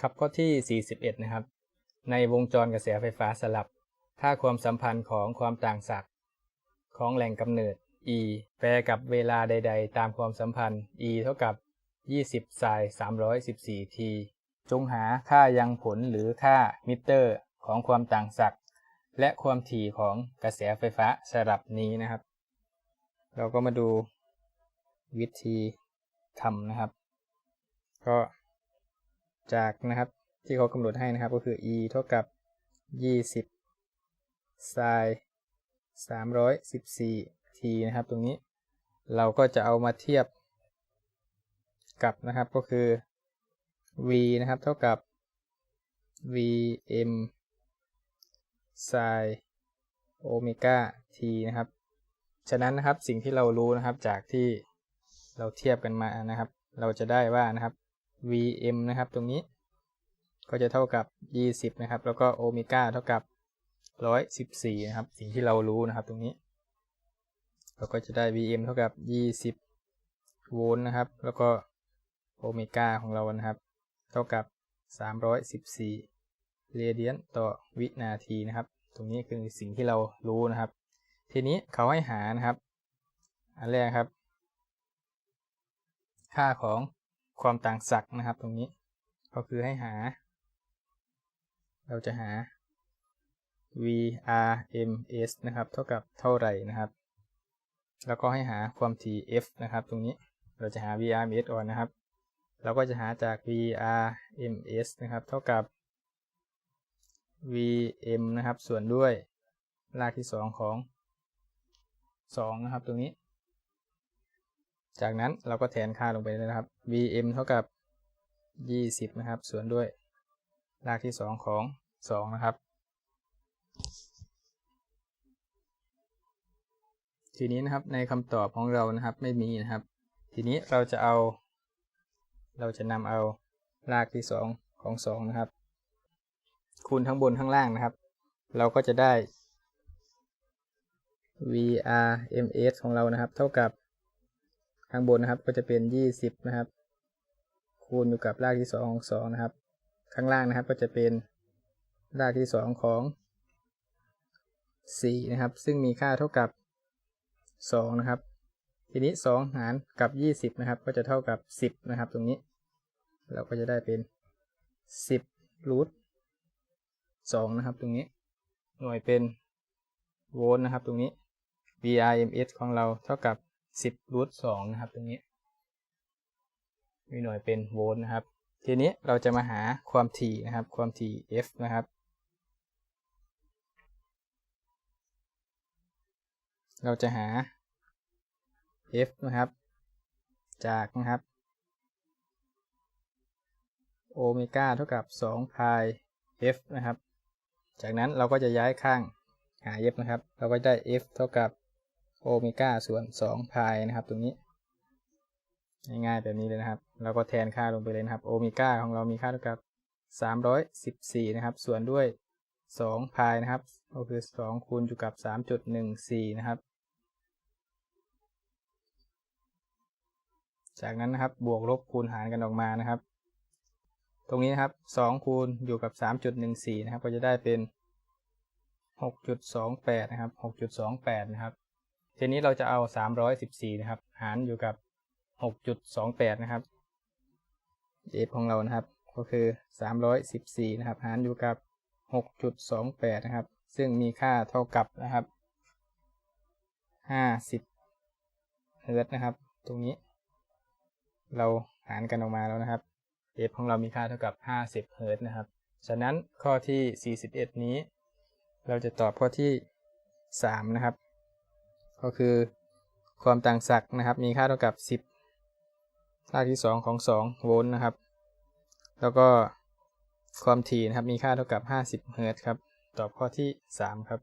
ครับข้อที่ 41 นะครับ ในวงจรกระแสไฟฟ้าสลับ ถ้าความสัมพันธ์ของความต่างศักย์ของแหล่งกำเนิด E แปรกับเวลาใด ๆ ตามความสัมพันธ์ E เท่ากับ 20ไซน์314 t จงหาค่ายังผลหรือค่ามิเตอร์ของความต่างศักย์และความถี่ของกระแสไฟฟ้าสลับนี้นะครับ เราก็มาดูวิธีทำนะครับ ก็ จากนะครับที่เขากำหนดให้นะครับก็คือ e เท่ากับ 20 ไซน์314 t นะครับตรงนี้เราก็จะเอามาเทียบกับนะครับก็คือ v นะครับเท่ากับ vm ไซน์โอเมก้า t นะครับ ฉะนั้นนะครับสิ่งที่เรารู้นะครับจากที่เราเทียบกันมานะครับ เราจะได้ว่านะครับ vm นะครับ ตรงนี้ ก็จะเท่ากับ 20 นะครับ แล้วก็โอเมก้าเท่ากับ 114 นะครับ สิ่งที่เรารู้นะครับ ตรงนี้ เราก็จะได้ vm เท่ากับ 20 โวลต์นะครับ แล้วก็โอเมก้าของเรานะครับ เท่ากับ 314 เรเดียนต่อวินาทีนะครับ ตรงนี้คือสิ่งที่เรารู้นะครับ ทีนี้เขาให้หานะครับ อันแรกครับ ค่าของ ความต่างศักย์นะครับตรงนี้ ก็คือให้หา เราจะหา vrms นะครับ เท่ากับเท่าไหร่นะครับ แล้วก็ให้หาความถี่ f นะครับ ตรงนี้เราจะหา vrms ก่อนนะครับ เราก็จะหาจาก vrms นะครับ เท่ากับ vm นะครับ ส่วนด้วยรากที่ 2 ของ 2 นะครับ ตรงนี้ จากนั้นเราก็แทนค่าลงไปเลยนะครับ vm เท่ากับ 20 นะครับ ส่วนด้วยรากที่ 2 ของ 2 นะครับ ทีนี้นะครับในคำตอบของเรานะครับไม่มีนะครับ ทีนี้เราจะเอา เราจะนำเอารากที่ 2 ของ 2 นะครับ คูณทั้งบนทั้งล่างนะครับ เราก็จะได้ vrms ของเรานะครับ เท่ากับ ข้างบนนะครับก็จะเป็น 20 นะครับ คูณอยู่กับรากที่ 2 ของ 2 นะครับ ข้างล่างนะครับก็จะเป็นรากที่ 2 ของ 4 นะครับ ซึ่งมีค่าเท่ากับ 2 นะครับ ทีนี้ 2 หารกับ 20 นะครับ ก็จะเท่ากับ 10 นะครับ ตรงนี้ เราก็จะได้เป็น 10รูท2นะครับ ตรงนี้ หน่วยเป็นโวลต์นะครับ ตรงนี้ vrms ของเราเท่ากับ 10รูท2นะครับตรงนี้ มีหน่วยเป็นโวลต์นะครับ ทีนี้เราจะมาหาความถี่นะครับ ความถี่ f นะครับ เราจะหา f นะครับ จากนะครับโอเมก้าเท่ากับ2 pi f นะครับ จากนั้นเราก็จะย้ายข้างหา f นะครับ เราก็ได้ f เท่ากับ โอเมก้าส่วน2 pi นะครับ ตรงนี้ ง่ายๆแบบนี้เลยนะครับ เราก็แทนค่าลงไปเลยนะครับโอเมก้าของเรามีค่าเท่ากับ 314 นะครับ ส่วนด้วย2 pi นะครับ ก็คือ 2 คูณอยู่กับ 3.14 นะครับ จากนั้นนะครับบวกลบคูณหารกันออกมานะครับ ตรงนี้นะครับ 2 คูณอยู่กับ 3.14 นะครับ ก็จะได้เป็น 6.28 นะครับ 6.28 นะครับ ทีนี้เราจะเอา 314 นะครับ หารอยู่กับ 6.28 นะครับ f ของเรานะครับ ก็คือ 314 นะครับ หารอยู่กับ 6.28 นะครับ ซึ่งมีค่าเท่ากับนะครับ 50 เฮิร์ตนะครับ ตรงนี้ เราหารกันออกมาแล้วนะครับ f ของเรามีค่าเท่ากับ 50 เฮิร์ตนะครับ ฉะนั้นข้อที่ 41 นี้ เราจะตอบข้อที่ 3 นะครับ ก็คือความต่างศักย์นะครับ มีค่าเท่ากับ 10รากที่ 2 ของ 2 โวลต์นะครับ แล้วก็ความถี่นะครับ มีค่าเท่ากับ 50 เฮิร์ตครับ ตอบข้อที่ 3 ครับ